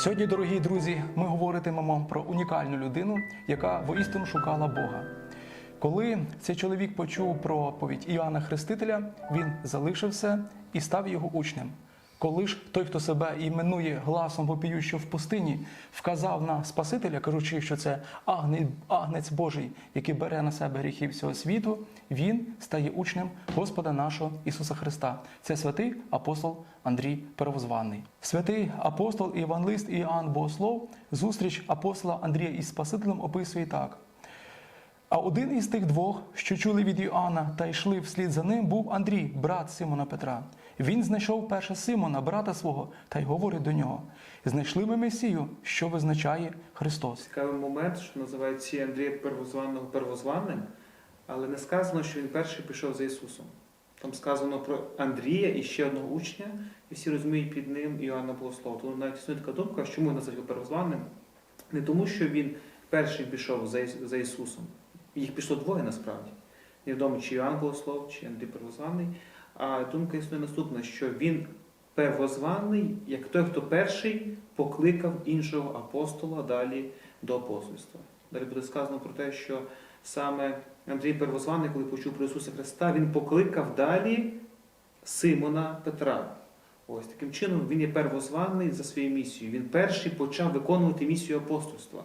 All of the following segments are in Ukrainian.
Сьогодні, дорогі друзі, ми говоритимемо про унікальну людину, яка воістину шукала Бога. Коли цей чоловік почув проповідь Іоанна Хрестителя, він залишився і став його учнем. Коли ж той, хто себе іменує гласом вопіющого в пустині, вказав на Спасителя, кажучи, що це агнець, Божий, який бере на себе гріхи всього світу, він стає учнем Господа нашого Ісуса Христа. Це святий апостол Андрій Первозваний. Святий апостол і евангелист Іоанн Богослов зустріч апостола Андрія із Спасителем описує так. А один із тих двох, що чули від Іоанна та йшли вслід за ним, був Андрій, брат Симона Петра. Він знайшов перше Симона, брата свого, та й говорить до нього: знайшли ми Месію, що визначає Христос. Цікавий момент, що називають ці Андрія Первозваного первозванним, але не сказано, що він перший пішов за Ісусом. Там сказано про Андрія і ще одного учня, і всі розуміють під ним Іоанна Богослова. Тому навіть існує така думка, чому називають його первозванним? Не тому, що він перший пішов за Ісусом. Їх пішло двоє насправді. Невідомо, чи Іоанн Богослов, чи Андрій Первозваний. А думка існує наступна, що він первозваний, як той, хто перший покликав іншого апостола далі до апостольства. Далі буде сказано про те, що саме Андрій Первозваний, коли почув про Ісуса Христа, він покликав далі Симона Петра. Ось таким чином він є первозваний за своєю місією. Він перший почав виконувати місію апостольства.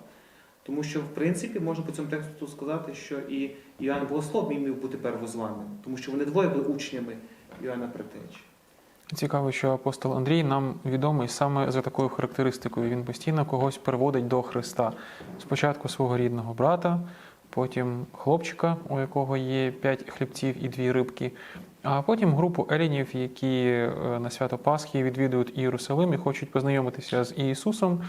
Тому що, в принципі, можна по цьому тексту сказати, що і Іоанн Богослов міг бути первозваним, тому що вони двоє були учнями Іоанна Предтечі. Цікаво, що апостол Андрій нам відомий саме за такою характеристикою. Він постійно когось приводить до Христа. Спочатку свого рідного брата, потім хлопчика, у якого є п'ять хлібців і дві рибки, а потім групу елінів, які е, на свято Пасхи відвідують Ієрусалим і хочуть познайомитися з Ісусом.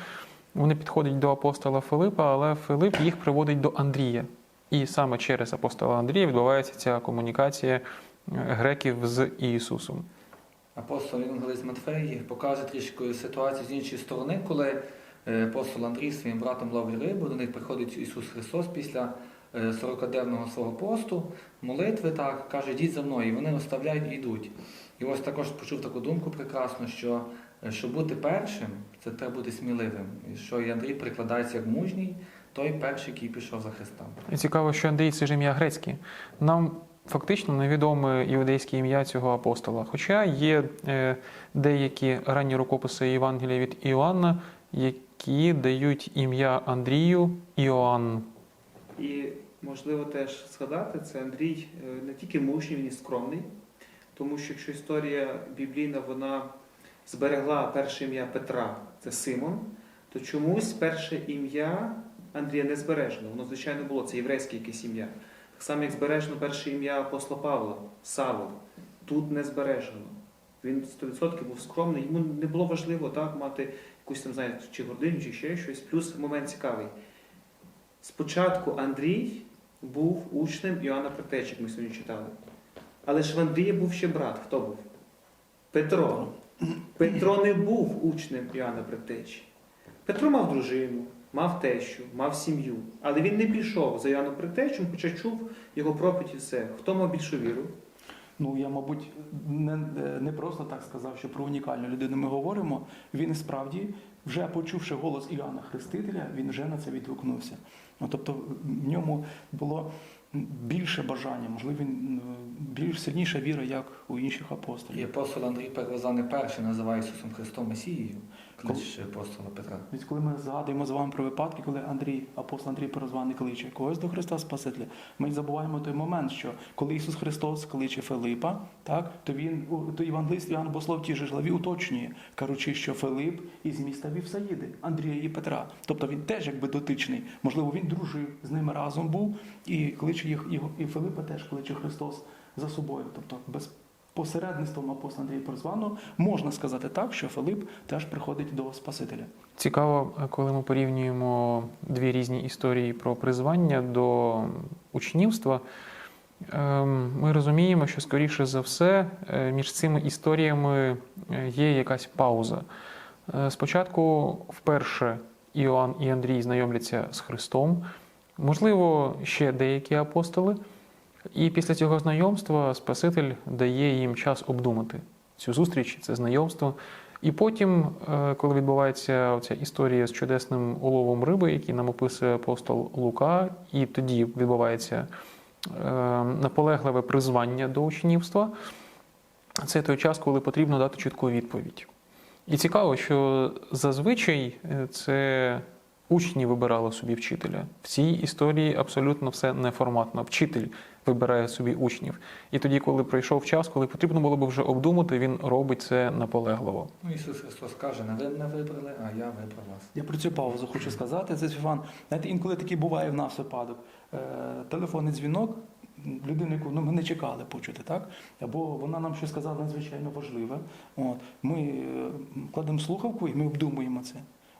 Вони підходять до апостола Филипа, але Филип їх приводить до Андрія. І саме через апостола Андрія відбувається ця комунікація е, греків з Ісусом. Апостол Євангелист Матфей показує трішки ситуацію з іншої сторони, коли е, апостол Андрій своїм братом ловить рибу, до них приходить Ісус Христос після е, 40-денного свого посту, молитви, так, каже, йдіть за мною, і вони оставляють і йдуть. І ось також почув таку думку прекрасну, що е, щоб бути першим, це треба бути сміливим. І що і Андрій прикладається як мужній, той перший, який пішов за Христом. І цікаво, що Андрій це ж ім'я грецьке. Нам фактично невідоме іудейське ім'я цього апостола. Хоча є е, деякі ранні рукописи Євангелія від Іоанна, які дають ім'я Андрію Іоанн. І можливо теж згадати, це Андрій е, не тільки мужній, він і скромний, тому що якщо історія біблійна вона зберегла перше ім'я Петра, це Симон, то чомусь перше ім'я Андрія не збережено. Воно, звичайно, було, це єврейське якесь ім'я. Так само, як збережено перше ім'я апостола Павла, Савол. Тут не збережено. Він 100% був скромний, йому не було важливо так, мати якусь там, знаєте, чи гординю, чи ще щось. Плюс момент цікавий. Спочатку Андрій був учнем Іоанна Предтечі, як ми сьогодні читали. Але ж в Андрія був ще брат. Хто був? Петро. Петро не був учнем Іоанна Предтечі. Петро мав дружину, мав тещу, мав сім'ю. Але він не пішов за Іоанном Предтечем, хоча чув його проповідь і все. Хто мав більшу віру? Ну я, мабуть, не, не просто так сказав, що про унікальну людину ми говоримо. Він справді, вже почувши голос Іоанна Хрестителя, він вже на це відгукнувся. Ну, тобто в ньому було більше бажання, можливо, більш сильніша віра, як у інших апостолів. І апостол Андрій Первозани перший називає Ісусом Христом Месією, кличе апостола Петра. Від коли ми згадуємо з вами про випадки, коли Андрій, апостол Андрій Перезваний кличе когось до Христа Спасителя, ми забуваємо той момент, що коли Ісус Христос кличе Филипа, так то він то євангелист Іоанн Бослов же ж главі уточнює, кажучи, що Филип із міста Вівсаїди, Андрія і Петра. Тобто він теж якби дотичний. Можливо, він дружив з ними разом був і кличе їх і Филипа теж кличе Христос за собою. Тобто без посередництвом апостола Андрія Перезваного можна сказати так, що Филип теж приходить до Спасителя. Цікаво, коли ми порівнюємо дві різні історії про призвання до учнівства. ем, Ми розуміємо, що скоріше за все е, між цими історіями е, є якась пауза. Е, Спочатку вперше Іоанн і Андрій знайомляться з Христом, можливо, ще деякі апостоли. І після цього знайомства Спаситель дає їм час обдумати. цю зустріч, це знайомство. І потім, е, коли відбувається ця історія з чудесним уловом риби, який нам описує апостол Лука, і тоді відбувається е, наполегливе призвання до учнівства, це той час, коли потрібно дати чітку відповідь. І цікаво, що зазвичай е, це учні вибирали собі вчителя. В цій історії абсолютно все неформатно. Вчитель вибирає собі учнів. І тоді, коли прийшов час, коли потрібно було б вже обдумати, він робить це наполегливо. Ну, Ісус Христос каже, не ви мене вибрали, а я вибрав вас. Я про цю паузу хочу сказати. Це Фіфан. Знаєте, інколи такий буває в нас випадок. Е, телефонний дзвінок, людину, яку ну, ми не чекали почути, так? Або вона нам щось сказала надзвичайно важливе. От. Ми е, кладемо слухавку і ми обдумуємо це.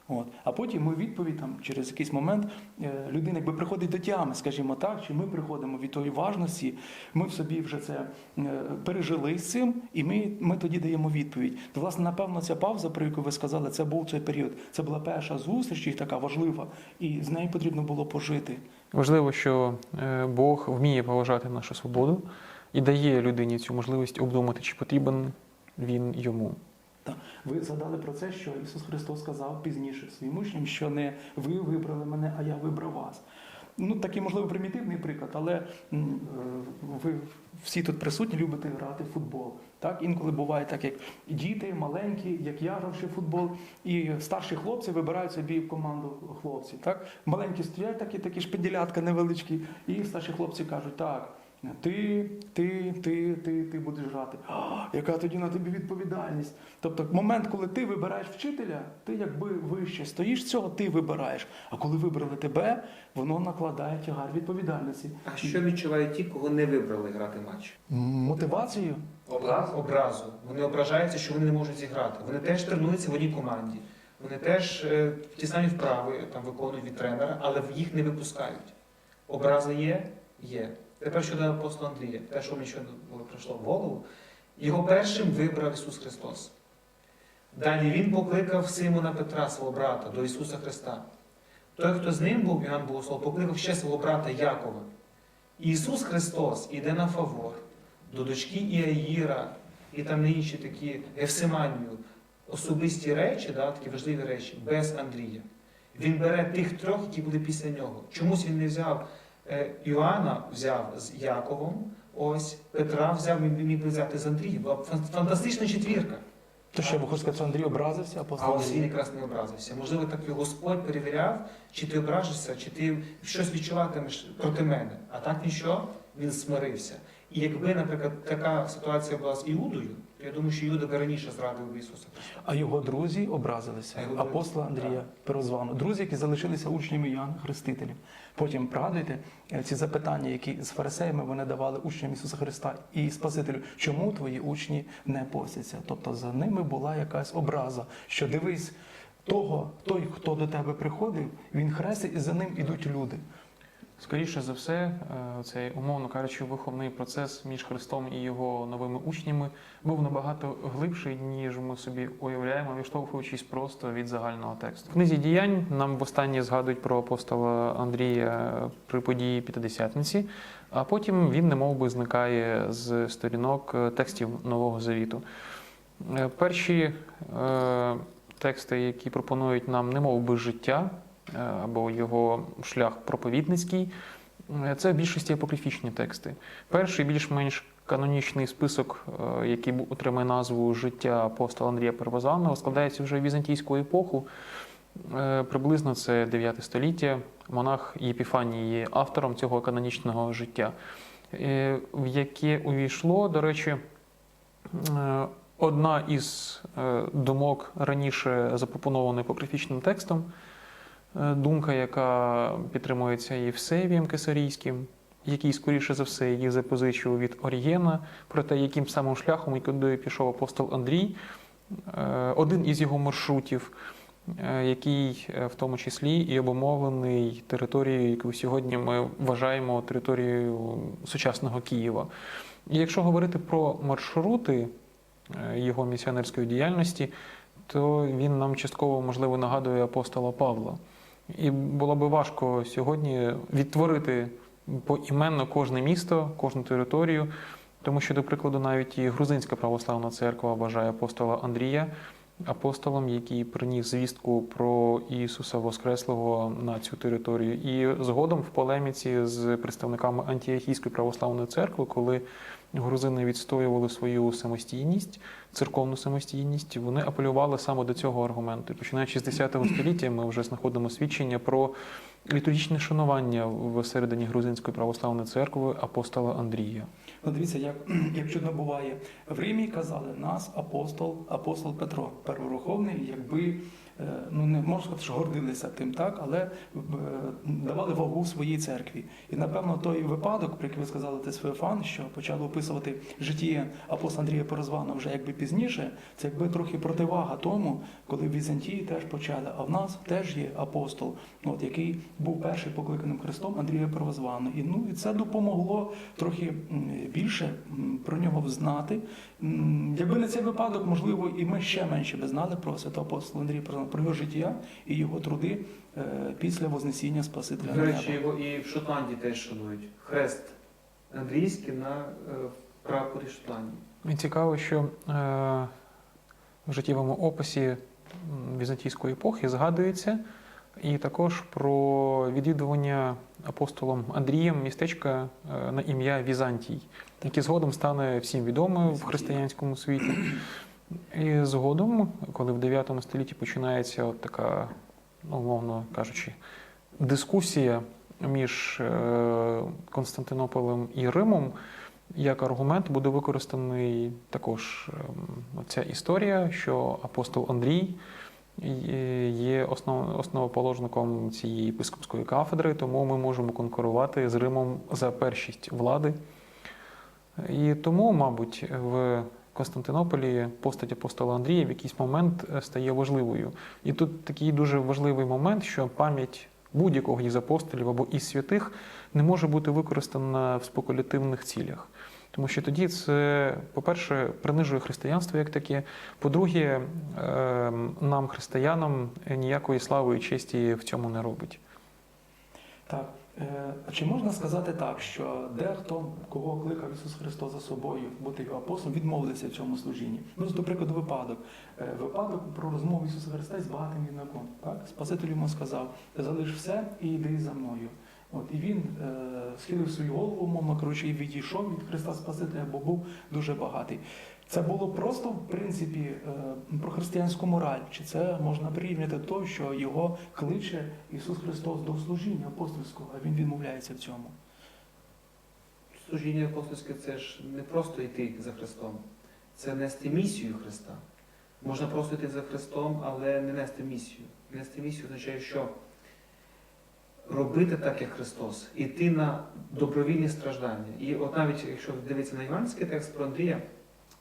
От. А потім ми відповідь там, через якийсь момент е, людина якби приходить до тями, скажімо так, чи ми приходимо від тої важності, ми в собі вже це е, пережили з цим, і ми, ми тоді даємо відповідь. То, власне, напевно, ця пауза, про яку ви сказали, це був цей період. Це була перша зустріч, і така важлива, і з нею потрібно було пожити. Важливо, що е, Бог вміє поважати нашу свободу і дає людині цю можливість обдумати, чи потрібен він йому. Ви згадали про це, що Ісус Христос сказав пізніше своїм учням, що не ви вибрали мене, а я вибрав вас. Ну, такий, можливо, примітивний приклад, але е, ви всі тут присутні любите грати в футбол. Так? Інколи буває так, як діти маленькі, як я гравши в футбол, і старші хлопці вибирають собі в команду хлопців. Так? Маленькі стоять такі, такі шпиділятка невеличкі, і старші хлопці кажуть, так. Ти, ти, ти, ти, ти будеш грати. А, яка тоді на тобі відповідальність? Тобто, момент, коли ти вибираєш вчителя, ти якби вище стоїш цього, ти вибираєш. А коли вибрали тебе, воно накладає тягар відповідальності. А що відчувають ті, кого не вибрали грати матч? Мотивацію. Образ? Образу. Вони ображаються, що вони не можуть зіграти. Вони теж тренуються в одній команді. Вони теж е, ті самі вправи там виконують від тренера, але їх не випускають. Образи є? Є. Тепер щодо апостола Андрія, те, що мені щойно прийшло в голову, його першим вибрав Ісус Христос. Далі Він покликав Симона Петра, свого брата, до Ісуса Христа. Той, хто з ним був, Іоанн Богослов, покликав ще свого брата Якова. Ісус Христос іде на фавор до дочки Іаїра і там на інші такі Гефсиманію, особисті речі, да, такі важливі речі, без Андрія. Він бере тих трьох, які були після нього. Чомусь він не взяв Іоанна, взяв з Яковом, ось Петра взяв, він міг би взяти з Андрієм. Була фантастична четвірка. То що, ви хочете сказати, що Андрій образився, А апостол ось він якраз не образився. Можливо, так і Господь перевіряв, чи ти ображишся, чи ти щось відчуватимеш проти мене. А так нічого, він смирився. І якби, наприклад, така ситуація була з Іудою, то я думаю, що Іуда би раніше зрадив Ісуса Христа. А його друзі образилися. А його Апостола Андрія Перозвану. Друзі, які залишилися учнями Іоанна Хрестителя. Потім пригадуйте е, ці запитання, які з фарисеями вони давали учням Ісуса Христа і Спасителю. Чому твої учні не постяться? Тобто за ними була якась образа, що дивись, того, той, хто до тебе приходив, він хрестить, і за ним ідуть люди. Скоріше за все, е, цей, умовно кажучи, виховний процес між Христом і його новими учнями був набагато глибший, ніж ми собі уявляємо, відштовхуючись просто від загального тексту. В книзі діянь нам востаннє згадують про апостола Андрія при події П'ятидесятниці, а потім він немов би зникає з сторінок е, текстів Нового Завіту. Е, Перші е, тексти, які пропонують нам немов би життя е, або його шлях проповідницький, е, це в більшості апокрифічні тексти. Перший більш-менш канонічний список, е, який отримає назву Життя апостола Андрія Первозваного, складається вже в візантійську епоху. Е, Приблизно це 9 століття. Монах Єпіфаній є автором цього канонічного життя, е, в яке увійшло, до речі, е, одна із е, думок раніше запропонованої апокрифічним текстом, е, думка, яка підтримується Євсевієм Кесарійським, який, скоріше за все, її запозичив від Орігена, про те, яким самим шляхом, куди пішов апостол Андрій, Е, один із його маршрутів, е, який е, в тому числі і обумовлений територією, яку сьогодні ми вважаємо територією сучасного Києва. І якщо говорити про маршрути е, його місіонерської діяльності, то він нам частково, можливо, нагадує апостола Павла. І було би важко сьогодні відтворити поіменно кожне місто, кожну територію, Тому що, до прикладу, навіть і грузинська православна церква вважає апостола Андрія апостолом, який приніс звістку про Ісуса Воскреслого на цю територію. І згодом в полеміці з представниками антіохійської православної церкви, коли грузини відстоювали свою самостійність, церковну самостійність, вони апелювали саме до цього аргументу. Починаючи з 10 століття, ми вже знаходимо свідчення про літургічне шанування в середині грузинської православної церкви апостола Андрія. Ну, дивіться, як, як чудно буває. В Римі казали нас апостол, апостол Петро, перворуховний, якби ну не можна сказати, що гордилися тим, так, але е, давали вагу своїй церкві. І напевно той випадок, про який ви сказали Тесфеофан, що почали описувати житті апостола Андрія Порозвана вже якби пізніше, це якби трохи противага тому, коли в Візантії теж почали, а в нас теж є апостол, от який був перший покликаним Христом Андрія Первозваного. І ну і це допомогло трохи більше про нього знати. Якби не цей випадок, можливо, і ми ще менше би знали про святого апостола Андрія Первозваного, про його життя і його труди е, після Вознесіння Спасителя. До речі, його і в Шотландії теж шанують. Хрест андрійський на е, прапорі Шотландії. І цікаво, що е, в життєвому описі візантійської епохи згадується і також про відвідування апостолом Андрієм містечка на ім'я Візантій, яке згодом стане всім відомим в християнському світі. І згодом, коли в 9 столітті починається от така, ну, умовно кажучи, дискусія між е, Константинополем і Римом, як аргумент буде використаний також ем, ця історія, що апостол Андрій є- є основ, основоположником цієї єпископської кафедри, тому ми можемо конкурувати з Римом за першість влади. І тому, мабуть, в Константинополі постать апостола Андрія в якийсь момент е, стає важливою. І тут такий дуже важливий момент, що пам'ять будь-якого із апостолів або із святих не може бути використана в спекулятивних цілях. Тому що тоді це, по-перше, принижує християнство як таке. По-друге, ем, нам, християнам, ніякої слави і честі в цьому не робить. Так. Е, Чи можна сказати так, що дехто, кого кликав Ісус Христос за собою бути його апостолом, відмовився в цьому служінні? Ну, до прикладу, випадок. Е, Випадок про розмову Ісуса Христа з багатим юнаком. Так? Спаситель йому сказав: залиш все і йди за мною. От, і він е, схилив свою голову, умовно кажучи, і відійшов від Христа Спасителя, бо був дуже багатий. Це було просто, в принципі, е, про християнську мораль. Чи це можна прирівняти до того, що його кличе Ісус Христос до служіння апостольського, а він відмовляється в цьому? Служіння апостольське це ж не просто йти за Христом, це нести місію Христа. Можна просто йти за Христом, але не нести місію. Нести місію означає, що робити так, як Христос, іти на добровільні страждання. І от навіть якщо дивитися на іванський текст про Андрія,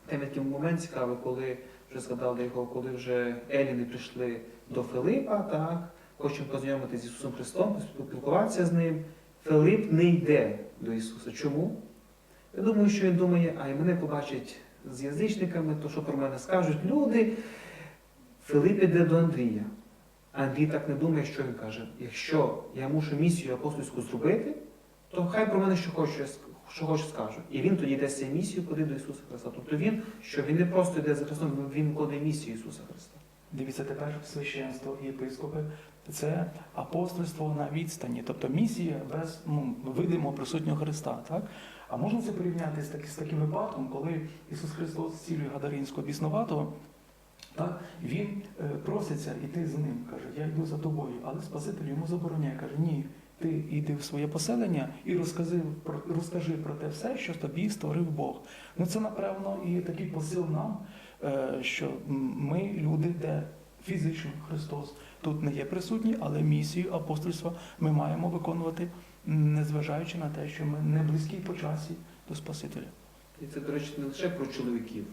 там є такий момент цікавий, коли вже згадали його, коли вже Еліни прийшли до Филипа, так, хочемо познайомитися з Ісусом Христом, поспілкуватися з ним. Филип не йде до Ісуса. Чому? Я думаю, що він думає, а і мене побачать з язичниками, то що про мене скажуть люди. Филип іде до Андрія. Андрій так не думає, що він каже. Якщо я мушу місію апостольську зробити, то хай про мене що хоче, що хоче скажуть. І він тоді йде з цією місією, куди до Ісуса Христа. Тобто він, що він не просто йде за Христом, він кладе місію Ісуса Христа. Дивіться, тепер священство єпископи це апостольство на відстані, тобто місія без ну, видимого присутнього Христа. Так? А можна це порівняти з, таки- з таким випадком, коли Ісус Христос зцілює Гадаринського біснуватого, так? він е, проситься йти з ним, каже, я йду за тобою, але Спаситель йому забороняє, каже, ні, ти йди в своє поселення і розкажи про, розкажи про те все, що тобі створив Бог. Ну це, напевно, і такий посил нам, е, що ми люди, де фізично Христос тут не є присутній, але місію апостольства ми маємо виконувати, незважаючи на те, що ми не близькі по часі до Спасителя. І це, до речі, не лише про чоловіків,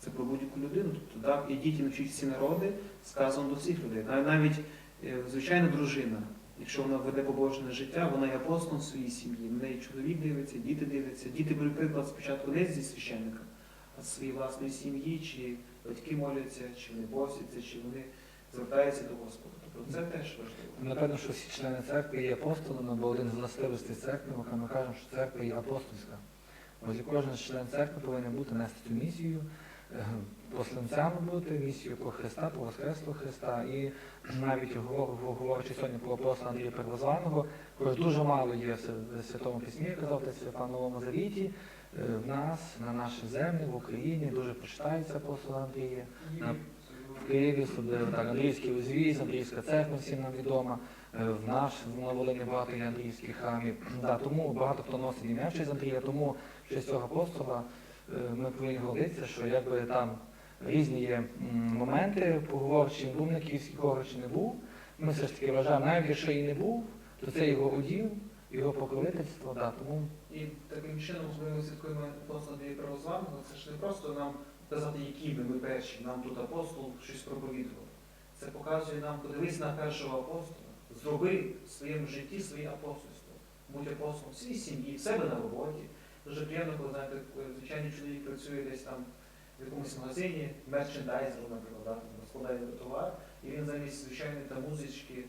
це про будь-яку людину. Тобто, так, ідіть і навчіть всі народи, сказано до всіх людей. Нав- Навіть е, звичайна дружина, якщо вона веде побожне життя, вона є апостолом своїй сім'ї. В неї чоловік дивиться, діти дивляться. Діти беруть приклад спочатку не зі священника, а з своєї власної сім'ї, чи батьки моляться, чи вони постяться, чи вони звертаються до Господа. Тобто це теж важливо. Напевно, що всі члени церкви є апостолами, бо один з властивостей церкви, ми кажемо, що церква є апостольська. І кожен член церкви повинен бути нести цю місію, е, посланцями бути, місію про Христа, про Воскреслого Христа. І навіть говор- говорячи сьогодні про апостола Андрія Первозваного, хоч дуже мало є в Святому Письмі, казав те Новому Завіті, е, в нас, на нашій землі, в Україні дуже почитається апостол Андрія. В Києві так, Андрійський узвіз, Андрійська церква всім нам відома. Е, В наш на Волині багато є андрійських храмів. Да, тому багато хто носить ім'я в честь Андрія, тому в честь цього апостола е, ми повинні гордитися, що якби там різні є моменти, поговорив, чи він був на Київській горі, чи не був. Ми все ж таки вважаємо, навіть якщо і не був, то це його уділ, його покровительство. Да, тому І таким чином, коли ми святкуємо апостола Андрія Первозваного, це ж не просто нам казати, які ми, ми перші, нам тут апостол щось проповідував. Це показує нам, подивись на першого апостола, зроби в своєму житті своє апостольство. Будь апостолом в своїй сім'ї, в себе на роботі. Дуже приємно, коли знаєте, звичайний чоловік працює десь там в якомусь магазині, мерчендайзером, наприклад, да, розкладає товар, і він замість звичайної там музички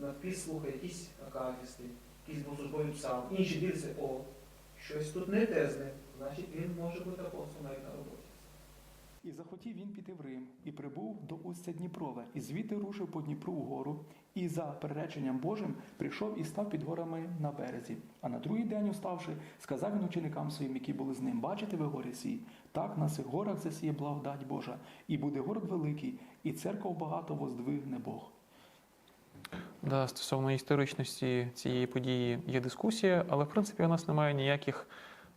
надпис слухає якісь акафісти, якісь богослужбові псалм. Інші дивляться, о, щось тут не те з ним. Значить, він може бути апостолом навіть на роботі. І захотів він піти в Рим, і прибув до устя Дніпрове, і звідти рушив по Дніпру вгору, і за перереченням Божим прийшов і став під горами на березі. А на другий день, уставши, сказав він ученикам своїм, які були з ним, бачите ви горі сі? Так на цих горах засіє благодать Божа, і буде город великий, і церков багато воздвигне Бог. Да, стосовно історичності цієї події є дискусія, але в принципі у нас немає ніяких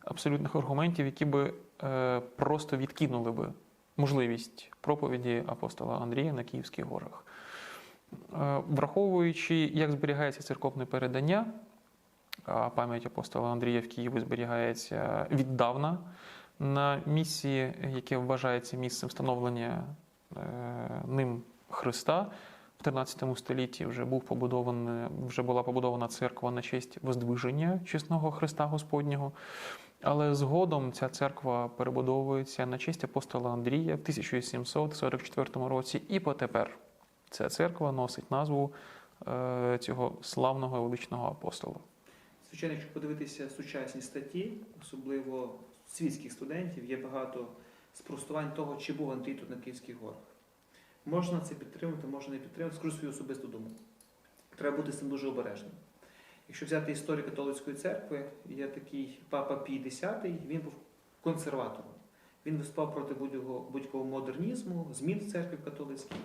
абсолютних аргументів, які би е, просто відкинули би можливість проповіді апостола Андрія на Київських горах. Е, враховуючи, як зберігається церковне передання, а пам'ять апостола Андрія в Києві зберігається віддавна на місці, яке вважається місцем встановлення е, ним Христа. В 13 столітті вже був вже була побудована церква на честь воздвиження чесного Христа Господнього. Але згодом ця церква перебудовується на честь апостола Андрія в 1744 році, і потепер ця церква носить назву е, цього славного величного апостола. Звичайно, якщо подивитися сучасні статті, особливо світських студентів, є багато спростувань того, чи був Андрій тут на Київських горах. Можна це підтримати, можна не підтримати, скажу свою особисту думку. Треба бути з цим дуже обережним. Якщо взяти історію католицької церкви, є такий папа Пій X, він був консерватором. Він виступав проти будь-якого модернізму, змін в церкві католицькій.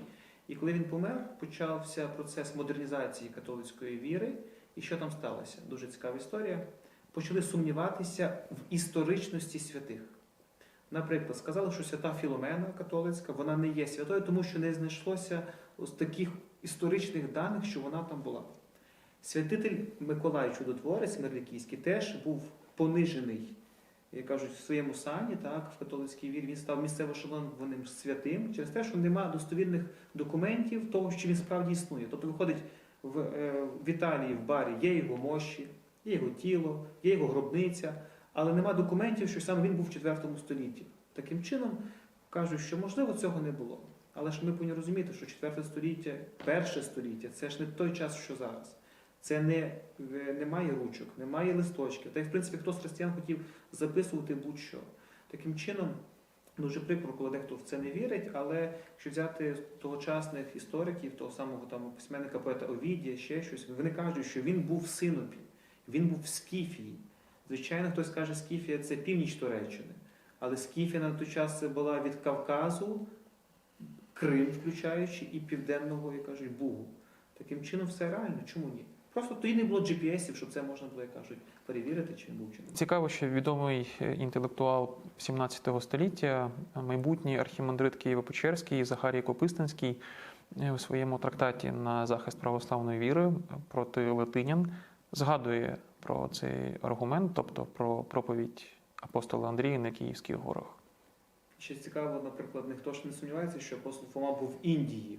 І коли він помер, почався процес модернізації католицької віри. І що там сталося? Дуже цікава історія. Почали сумніватися в історичності святих. Наприклад, сказали, що свята Філомена католицька, вона не є святою, тому що не знайшлося ось таких історичних даних, що вона там була. Святитель Миколай Чудотворець Мерлікійський теж був понижений, як кажуть, в своєму сані, так, в католицькій вірі. Він став місцево шанованим святим через те, що немає достовірних документів того, що він справді існує. Тобто виходить в, е, в Італії, в барі є його мощі, є його тіло, є його гробниця, але нема документів, що саме він був в IV столітті. Таким чином кажуть, що можливо цього не було. Але ж ми повинні розуміти, що IV століття, перше століття це ж не той час, що зараз. Це не, е, немає ручок, немає листочків. Та й в принципі хто з християн хотів записувати будь-що. Таким чином, дуже прикро, коли дехто в це не вірить, але якщо взяти тогочасних істориків, того самого там письменника поета Овідія, ще щось, вони кажуть, що він був в Синопі, він був в Скіфії. Звичайно, хтось каже, Скіфія це північ Туреччини. Але Скіфія на той час це була від Кавказу, Крим, включаючи, і Південного, як кажуть, Бугу. Таким чином, все реально. Чому ні? Просто тоді не було GPS-ів, щоб це можна було, як кажуть, перевірити, чи був чи не. Цікаво, що відомий е, інтелектуал 17 століття, майбутній архімандрит Києво-Печерський Захарій Копистинський е, у своєму трактаті на захист православної віри проти латинян згадує про цей аргумент, тобто про проповідь апостола Андрія на Київських горах. Ще цікаво, наприклад, ніхто ж не сумнівається, що апостол Фома був в Індії.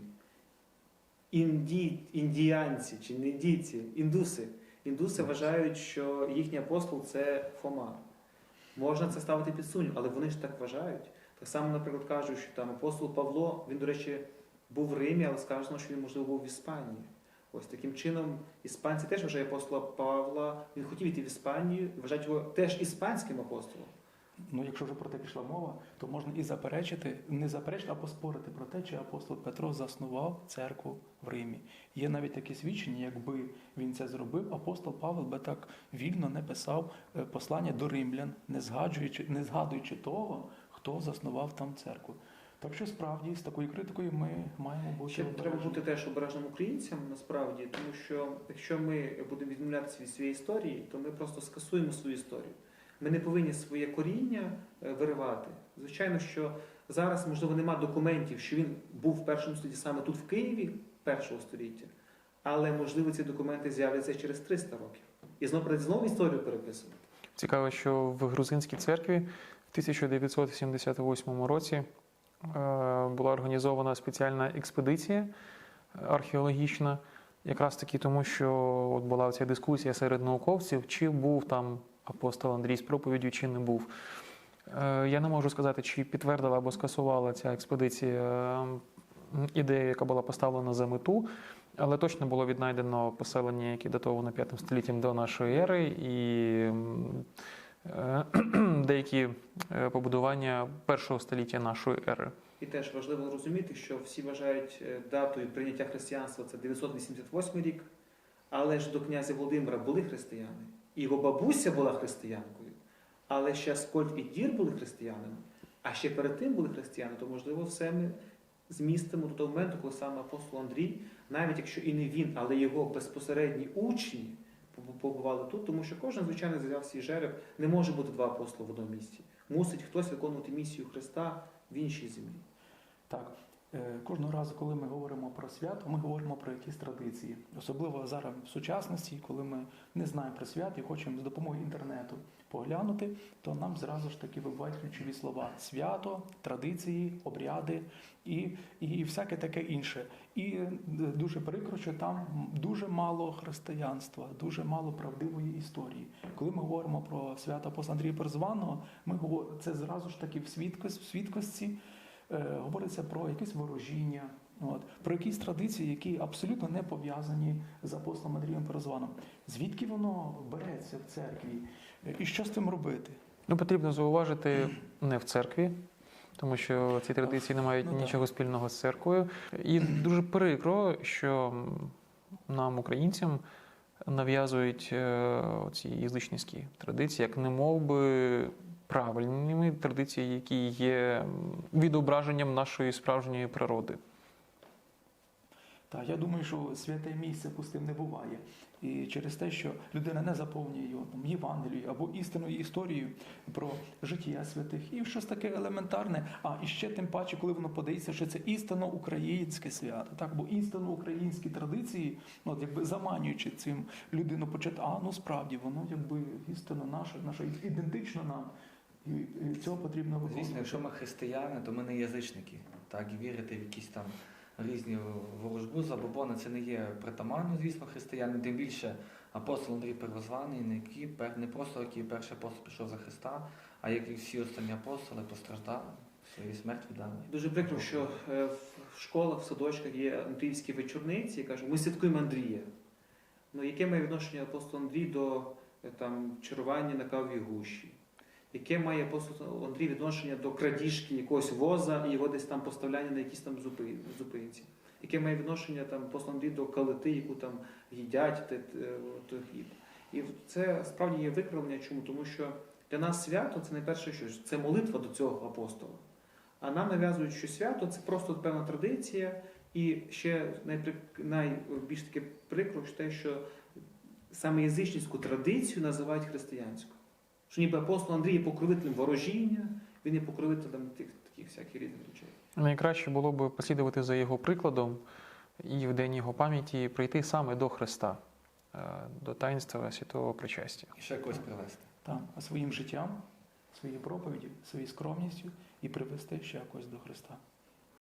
Інді, індіянці чи не індійці, індуси. Індуси вважають, що їхній апостол це Фома. Можна це ставити під сумнів, але вони ж так вважають. Так само, наприклад, кажуть, що там апостол Павло, він, до речі, був в Римі, але сказано, що він, можливо, був в Іспанії. Ось таким чином іспанці теж вважають апостола Павла. Він хотів йти в Іспанію, вважають його теж іспанським апостолом. Ну, якщо вже про те пішла мова, то можна і заперечити, не заперечити, а поспорити про те, чи апостол Петро заснував церкву в Римі. Є навіть такі свідчення, якби він це зробив, апостол Павел би так вільно не писав е, послання до римлян, не згадуючи, не згадуючи того, хто заснував там церкву. Так що справді з такою критикою ми маємо бути Ще треба бути теж обережним українцям насправді, тому що якщо ми будемо відмовлятися від своєї історії, то ми просто скасуємо свою історію. Ми не повинні своє коріння е, виривати. Звичайно, що зараз, можливо, нема документів, що він був в першому столітті саме тут, в Києві, першого століття, але можливо ці документи з'являться через 300 років. І знову знову історію переписувати. Цікаво, що в грузинській церкві в 1978 році була організована спеціальна експедиція археологічна, якраз таки тому, що от була ця дискусія серед науковців, чи був там апостол Андрій з проповіддю, чи не був. Е, Я не можу сказати, чи підтвердила або скасувала ця експедиція ідею, яка була поставлена за мету, але точно було віднайдено поселення, яке датовано 5 століттям до нашої ери, і е, деякі е, побудування першого століття нашої ери. І теж важливо розуміти, що всі вважають е, датою прийняття християнства це 988 рік, але ж до князя Володимира були християни, його бабуся була християнкою, але ще Аскольд і Дір були християнами, а ще перед тим були християни, то можливо все ми змістимо до того моменту, коли саме апостол Андрій, навіть якщо і не він, але його безпосередні учні побували тут, тому що кожен, звичайно, взяв свій жереб, не може бути два апостоли в одному місці. Мусить хтось виконувати місію Христа в іншій землі. Так, е, кожного разу, коли ми говоримо про свято, ми говоримо про якісь традиції. Особливо зараз в сучасності, коли ми не знаємо про свят і хочемо з допомогою інтернету поглянути, то нам зразу ж таки вибувають ключові слова: свято, традиції, обряди і, і всяке таке інше. І е, дуже прикро, що там дуже мало християнства, дуже мало правдивої історії. Коли ми говоримо про свято апостола Андрія Перзваного, ми говоримо це зразу ж таки в свідкості, в свідкості е, говориться про якесь ворожіння, от, про якісь традиції, які абсолютно не пов'язані з апостолом Андрієм Перезваном. Звідки воно береться в церкві? І що з цим робити? Ну, потрібно зауважити не в церкві, тому що ці традиції не мають Ну, так. нічого спільного з церквою. І дуже прикро, що нам, українцям, нав'язують е, ці язичницькі традиції, як не мов би правильними традиції, які є відображенням нашої справжньої природи. Та я думаю, що святе місце пустим не буває. І через те, що людина не заповнює його там, Євангелією або істинною історією про життя святих, і щось таке елементарне. А і ще тим паче, коли воно подається, що це істинно українське свято, так бо істинно українські традиції, ну от якби заманюючи цим людину почати, а ну справді воно якби істинно наше, наше ідентично нам. І, цього потрібно Звісно, якщо ми християни, то ми не язичники. Так, і вірити в якісь там різні ворожбу, забобони, це не є притаманно, звісно, християнам. Тим більше апостол Андрій Первозваний, не, який, не просто який перший апостол пішов за Христа, а як і всі останні апостоли постраждав, свою смерть віддав. Дуже прикро, що е, в школах, в садочках є андріївські вечорниці, і кажуть, ми святкуємо Андрія. Ну, яке має відношення апостол Андрій до е, там, чарування на кавовій гущі? Яке має апостол Андрій відношення до крадіжки якогось воза і його десь там поставляння на якійсь там зупи- зупинці? Яке має відношення там апостол Андрій до калити, яку там їдять той хліб? І це справді є викривлення. Чому? Тому що для нас свято це найперше що це молитва до цього апостола. А нам нав'язують, що свято це просто певна традиція, і ще найпри... найбільш таке прикро те, що саме язичницьку традицію називають християнською. Що ніби апостол Андрій є покровителем ворожіння, він є покровителем тих таких всяких різних речей. Найкраще було б послідувати за його прикладом і в день його пам'яті прийти саме до Христа, е, до таїнства святого причастя. І ще когось привезти. Там, а своїм життям, своєю проповіді, своєю скромністю і привести ще якось до Христа.